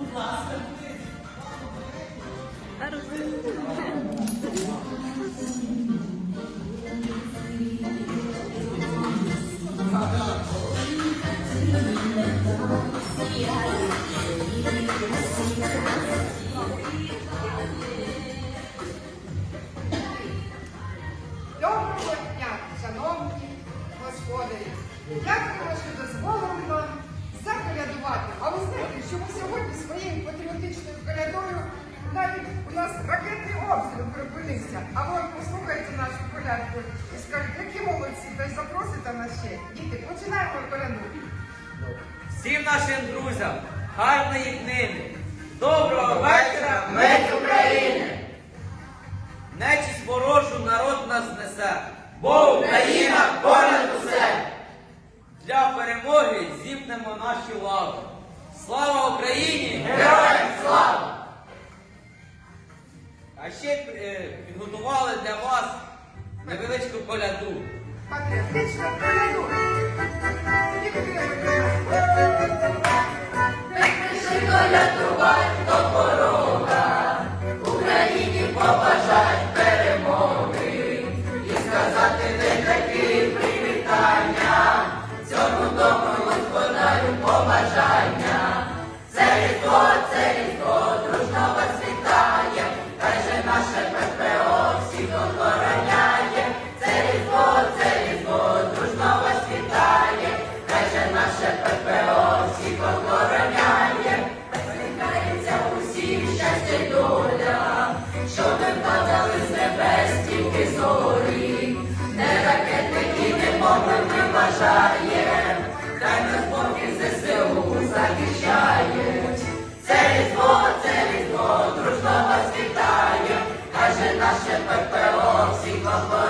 Будь ласка. Доброго дня, шановні господарі! Дякую, що дозволили обстріл припинився. А ви послухайте нашу колядку і скажете, які молодці, та й запросите нас ще. Діти, починаємо коляду. Всім нашим друзям гарної книги. Доброго вечора, Медь України! Нечість ворожу народ нас несе. Бо Україна понад усе! Для перемоги зіпнемо наші лави. Слава Україні! Героям підготували для вас невеличку коляду. Патріотична коляду. Наше ППО всіх охороняє. Посміхається усіх щастя й доля, що ми падали з небес тільки зорі, не ракетники, не мови ми бажаєм, дай нас Боги ЗСУ захищають. Це різдво, це різдво, дружно вас вітає, каже наше ППО всіх охороняє.